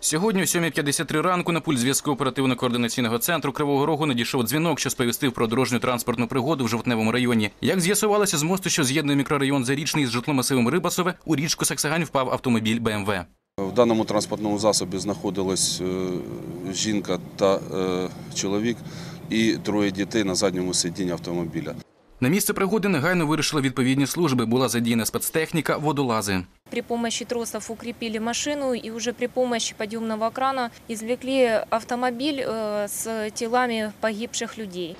Сьогодні о 7.53 ранку на пульт зв'язку оперативно-координаційного центру Кривого Рогу надійшов дзвінок, що сповістив про дорожню транспортну пригоду в Жовтневому районі. Як з'ясувалося з мосту, що з'єднує мікрорайон Зарічний з житломасивом Рибасове, у річку Саксагань впав автомобіль БМВ. В даному транспортному засобі знаходилась е, жінка та е, чоловік і троє дітей на задньому сидінні автомобіля. На місце пригоди негайно вирішили відповідні служби. Була задіяна спецтехніка, водолази. При помощи тросов укрепили машину и уже при помощи подъемного крана извлекли автомобиль э, с телами погибших людей.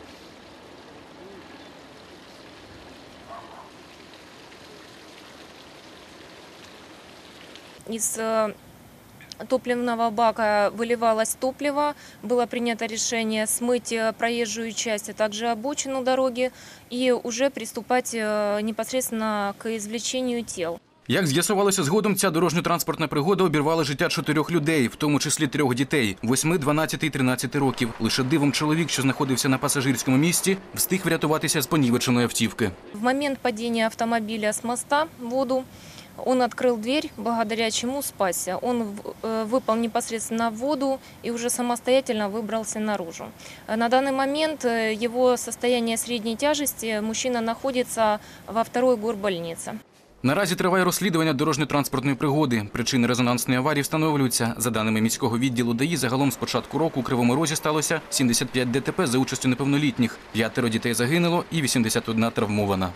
Из э, топливного бака выливалось топливо. Было принято решение смыть э, проезжую часть, а также обочину дороги и уже приступать э, непосредственно к извлечению тел. Як з'ясувалося згодом, ця дорожньо-транспортна пригода обірвала життя чотирьох людей, в тому числі трьох дітей – 8, 12 і 13 років. Лише дивом чоловік, що знаходився на пасажирському місці, встиг врятуватися з понівеченої автівки. В момент падения автомобиля с моста в воду он открыл дверь, благодаря чему спасся. Он э, выпал непосредственно в воду и уже самостоятельно выбрался наружу. Э, На данный момент э, его состояние средней тяжести мужчина находится во второй горбольнице. Наразі триває розслідування дорожньо-транспортної пригоди. Причини резонансної аварії встановлюються. За даними міського відділу ДАІ, загалом з початку року у Кривому Розі сталося 75 ДТП за участю неповнолітніх. П'ятеро дітей загинуло і 81 травмована.